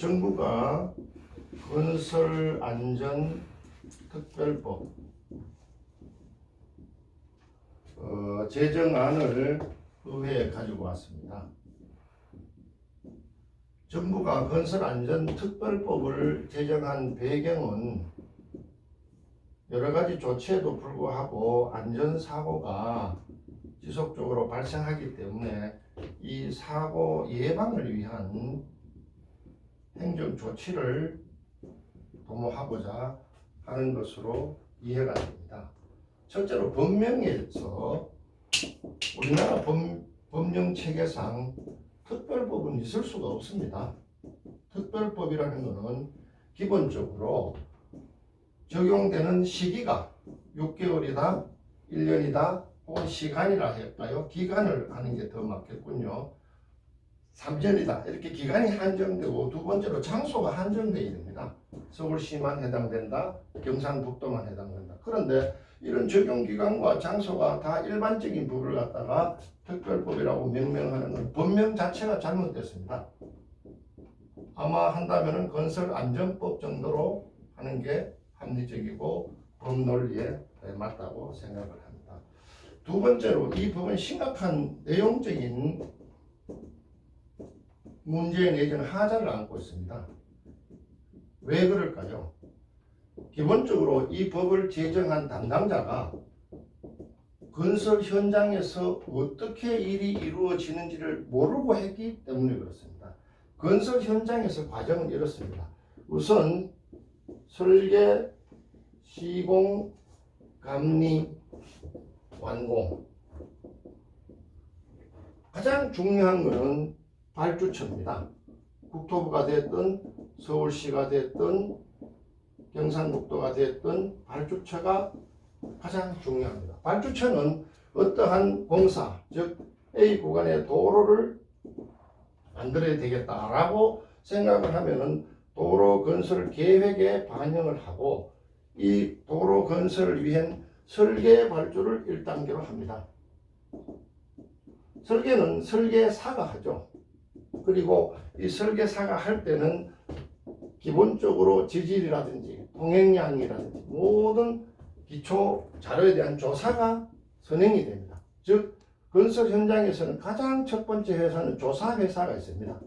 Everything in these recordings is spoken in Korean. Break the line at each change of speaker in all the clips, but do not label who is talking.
정부가 건설 안전 특별법 어, 제정안을 의회에 가지고 왔습니다. 정부가 건설 안전 특별법을 제정한 배경은 여러 가지 조치에도 불구하고 안전 사고가 지속적으로 발생하기 때문에 이 사고 예방을 위한 행정 조치를 도모하고자 하는 것으로 이해가 됩니다. 첫째로 법령에서 우리나라 법, 법령 체계상 특별법은 있을 수가 없습니다. 특별법이라는 것은 기본적으로 적용되는 시기가 6개월이다, 1년이다, 혹은 시간이라 할까요? 기간을 하는 게 더 맞겠군요. 3년이다. 이렇게 기간이 한정되고 두 번째로 장소가 한정되어야 됩니다. 서울시만 해당된다. 경상북도만 해당된다. 그런데 이런 적용 기간과 장소가 다 일반적인 법을 갖다가 특별법이라고 명명하는 건 법명 자체가 잘못됐습니다. 아마 한다면은 건설안전법 정도로 하는 게 합리적이고 법 논리에 맞다고 생각을 합니다. 두 번째로 이 법은 심각한 내용적인 문제 내지는 하자를 안고 있습니다. 왜 그럴까요? 기본적으로 이 법을 제정한 담당자가 건설 현장에서 어떻게 일이 이루어지는지를 모르고 했기 때문에 그렇습니다. 건설 현장에서 과정은 이렇습니다. 우선 설계, 시공, 감리, 완공. 가장 중요한 것은 발주처입니다. 국토부가 됐든 서울시가 됐든 경상북도가 됐든 발주처가 가장 중요합니다. 발주처는 어떠한 공사, 즉 A 구간의 도로를 만들어야 되겠다라고 생각을 하면은 도로 건설 계획에 반영을 하고 이 도로 건설을 위한 설계 발주를 1단계로 합니다. 설계는 설계사가 하죠. 그리고 이 설계사가 할 때는 기본적으로 지질이라든지 동행량이라든지 모든 기초 자료에 대한 조사가 선행이 됩니다. 즉 건설 현장에서는 가장 첫 번째 회사는 조사 회사가 있습니다.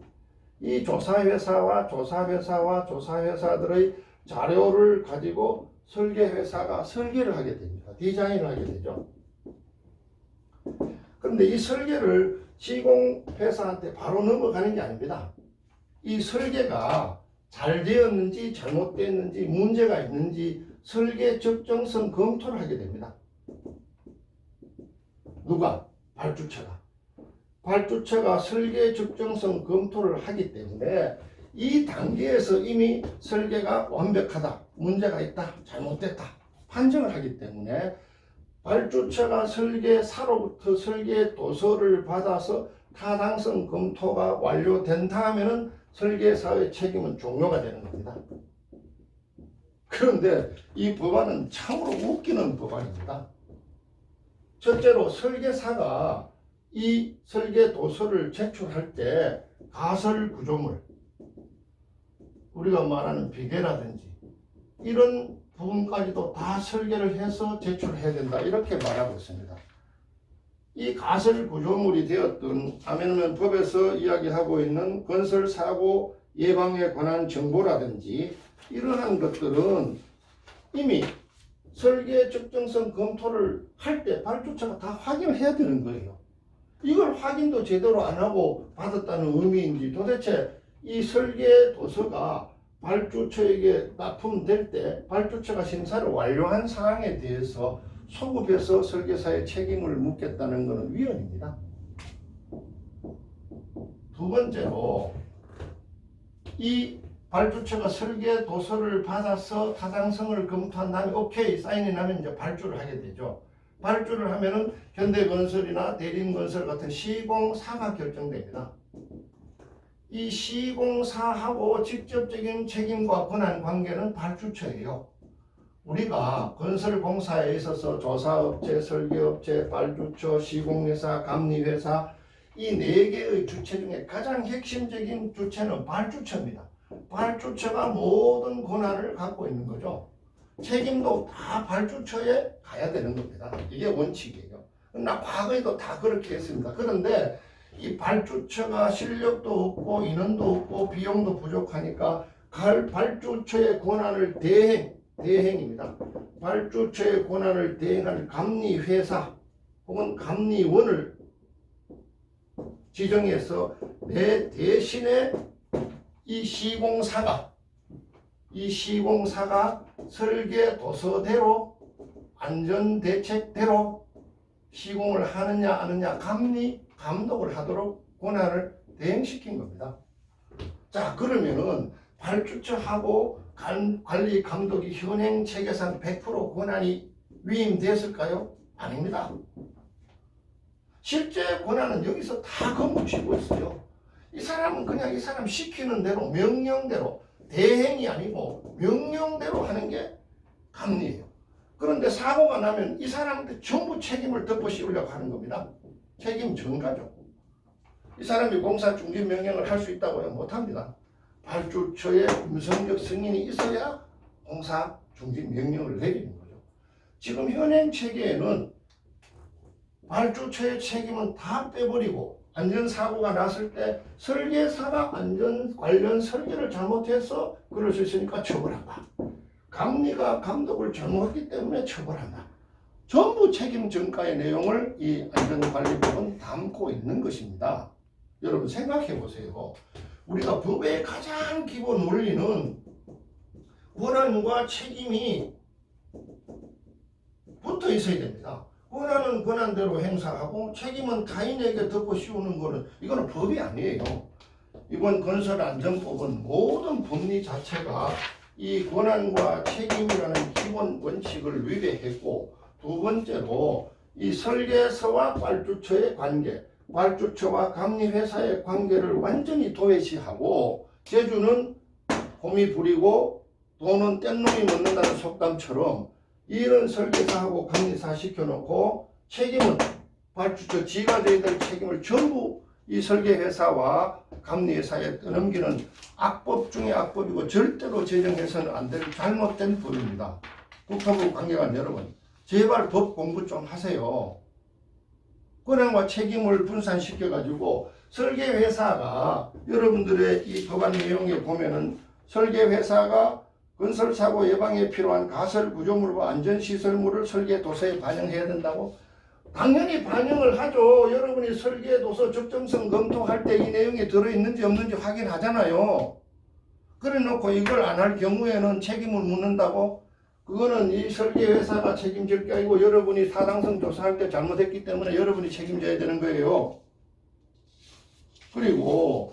이 조사 회사와 조사 회사와 조사 회사들의 자료를 가지고 설계 회사가 설계를 하게 됩니다. 디자인을 하게 되죠. 그런데 이 설계를 시공 회사한테 바로 넘어가는 게 아닙니다. 이 설계가 잘 되었는지 잘못됐는지 문제가 있는지 설계 적정성 검토를 하게 됩니다. 누가? 발주처가. 발주처가 설계 적정성 검토를 하기 때문에 이 단계에서 이미 설계가 완벽하다, 문제가 있다, 잘못됐다 판정을 하기 때문에 발주처가 설계사로부터 설계 도서를 받아서 타당성 검토가 완료된 다음에는 설계사의 책임은 종료가 되는 겁니다. 그런데 이 법안은 참으로 웃기는 법안입니다. 첫째로 설계사가 이 설계 도서를 제출할 때 가설 구조물, 우리가 말하는 비계라든지 이런 부분까지도 다 설계를 해서 제출해야 된다 이렇게 말하고 있습니다. 이 가설 구조물이 되었던 아니면 법에서 이야기하고 있는 건설 사고 예방에 관한 정보라든지 이러한 것들은 이미 설계 적정성 검토를 할 때 발주처가 다 확인을 해야 되는 거예요. 이걸 확인도 제대로 안 하고 받았다는 의미인지 도대체 이 설계 도서가 발주처에게 납품될 때 발주처가 심사를 완료한 사항에 대해서 소급해서 설계사의 책임을 묻겠다는 것은 위헌입니다. 두 번째로 이 발주처가 설계 도서를 받아서 타당성을 검토한 다음에 오케이 사인이 나면 이제 발주를 하게 되죠. 발주를 하면은 현대건설이나 대림건설 같은 시공사가 결정됩니다. 이 시공사하고 직접적인 책임과 권한 관계는 발주처예요. 우리가 건설공사에 있어서 조사업체, 설계업체, 발주처, 시공회사, 감리회사 이 네 개의 주체 중에 가장 핵심적인 주체는 발주처입니다. 발주처가 모든 권한을 갖고 있는 거죠. 책임도 다 발주처에 가야 되는 겁니다. 이게 원칙이에요. 나 과거에도 다 그렇게 했습니다. 그런데 이 발주처가 실력도 없고 인원도 없고 비용도 부족하니까 갈 발주처의 권한을 대행, 대행입니다. 발주처의 권한을 대행할 감리회사 혹은 감리원을 지정해서 내 대신에 이 시공사가 이 시공사가 설계 도서대로 안전 대책대로 시공을 하느냐 안 하느냐 감리 감독을 하도록 권한을 대행시킨 겁니다. 자 그러면은 발주처하고 관- 관리 감독이 현행 체계상 100% 권한이 위임됐을까요? 아닙니다. 실제 권한은 여기서 다 거머쥐고 있어요. 이 사람은 그냥 이 사람 시키는 대로 명령대로 대행이 아니고 명령대로 하는 게 감리예요. 그런데 사고가 나면 이 사람한테 전부 책임을 덮어 씌우려고 하는 겁니다. 책임 전가죠. 이 사람이 공사 중지 명령을 할 수 있다고요? 못합니다. 발주처의 음성적 승인이 있어야 공사 중지 명령을 내리는 거죠. 지금 현행 체계에는 발주처의 책임은 다 빼버리고 안전사고가 났을 때 설계사가 안전 관련 설계를 잘못해서 그럴 수 있으니까 처벌한다. 감리가 감독을 잘못했기 때문에 처벌한다. 전부 책임 전가의 내용을 이 안전관리법은 담고 있는 것입니다. 여러분 생각해 보세요. 우리가 법의 가장 기본 원리는 권한과 책임이 붙어 있어야 됩니다. 권한은 권한대로 행사하고 책임은 타인에게 덮어 씌우는 거는 이거는 법이 아니에요. 이번 건설안전법은 모든 법리 자체가 이 권한과 책임이라는 기본 원칙을 위배했고 두 번째로 이 설계서와 발주처의 관계, 발주처와 감리회사의 관계를 완전히 도외시하고 제주는 곰이 부리고 돈은 뗏놈이 먹는다는 속담처럼 이런 설계사하고 감리사 시켜놓고 책임은 발주처 지가 저희들 책임을 전부 이 설계회사와 감리회사에 떠넘기는 악법 중에 악법이고 절대로 제정해서는 안 될 잘못된 법입니다. 국토부 관계관 여러분, 제발 법 공부 좀 하세요. 권한과 책임을 분산시켜가지고 설계회사가 여러분들의 이 법안 내용에 보면은 설계회사가 건설사고 예방에 필요한 가설 구조물과 안전시설물을 설계 도서에 반영해야 된다고? 당연히 반영을 하죠. 여러분이 설계 도서 적정성 검토할 때 이 내용이 들어있는지 없는지 확인하잖아요. 그래 놓고 이걸 안 할 경우에는 책임을 묻는다고? 그거는 이 설계 회사가 책임질 게 아니고 여러분이 타당성 조사할 때 잘못했기 때문에 여러분이 책임져야 되는 거예요. 그리고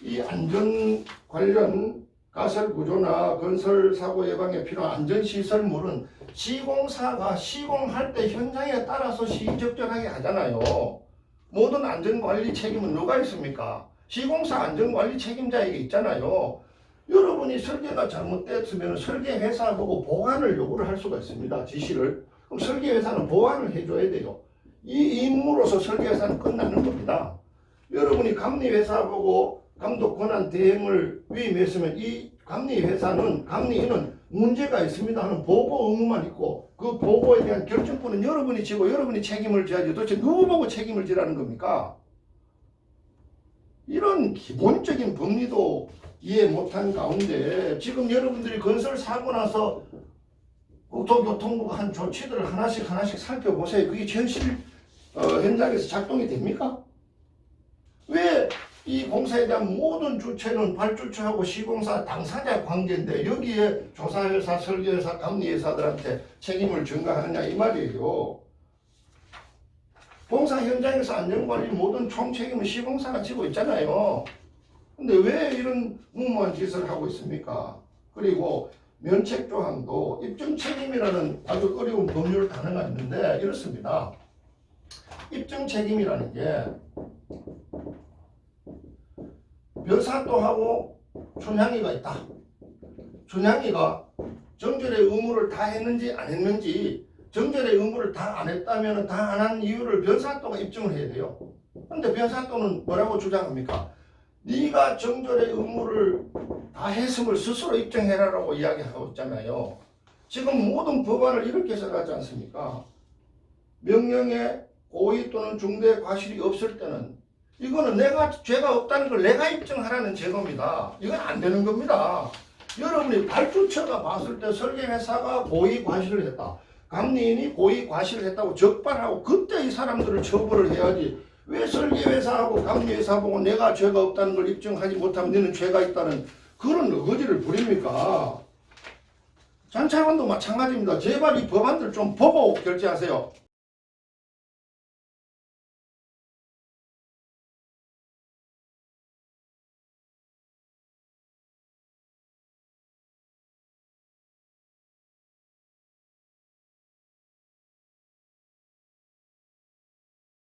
이 안전 관련 가설 구조나 건설 사고 예방에 필요한 안전 시설물은 시공사가 시공할 때 현장에 따라서 시적절하게 하잖아요. 모든 안전 관리 책임은 누가 있습니까? 시공사 안전 관리 책임자에게 있잖아요. 여러분이 설계가 잘못됐으면 설계 회사 보고 보완을 요구를 할 수가 있습니다. 지시를. 그럼 설계 회사는 보완을 해줘야 돼요. 이 임무로서 설계 회사는 끝나는 겁니다. 여러분이 감리 회사 보고 감독 권한 대행을 위임했으면 이 감리 회사는 감리인은 문제가 있습니다 하는 보고 의무만 있고 그 보고에 대한 결정권은 여러분이 지고 여러분이 책임을 져야지 도대체 누구 보고 책임을 지라는 겁니까? 이런 기본적인 법리도 이해 못한 가운데 지금 여러분들이 건설 사고 나서 국토교통부가 한 조치들을 하나씩 하나씩 살펴보세요. 그게 현실 어, 현장에서 작동이 됩니까? 왜 이 공사에 대한 모든 주체는 발주처하고 시공사 당사자 관계인데 여기에 조사회사, 설계회사, 감리회사들한테 책임을 전가하느냐 이 말이에요. 공사 현장에서 안전관리 모든 총책임은 시공사가 지고 있잖아요. 근데 왜 이런 무모한 짓을 하고 있습니까? 그리고 면책 조항도 입증 책임이라는 아주 어려운 법률 단어가 있는데 이렇습니다. 입증 책임이라는 게 벼사또하고 춘향이가 있다. 춘향이가 정절의 의무를 다 했는지 안 했는지 정절의 의무를 다 안 했다면 다 안 한 이유를 변사또가 입증을 해야 돼요. 근데 변사또는 뭐라고 주장합니까? 네가 정절의 의무를 다 했음을 스스로 입증해라라고 이야기하고 있잖아요. 지금 모든 법안을 이렇게 써놨지 않습니까? 명령에 고의 또는 중대 과실이 없을 때는 이거는 내가 죄가 없다는 걸 내가 입증하라는 제도입니다. 이건 안 되는 겁니다. 여러분이 발주처가 봤을 때 설계회사가 고의 과실을 했다. 감리인이 고의 과실을 했다고 적발하고 그때 이 사람들을 처벌을 해야지 왜 설계회사하고 감리회사 보고 내가 죄가 없다는 걸 입증하지 못하면 너는 죄가 있다는 그런 어거지를 부립니까? 장차관도 마찬가지입니다. 제발 이 법안들 좀 보고 결제하세요.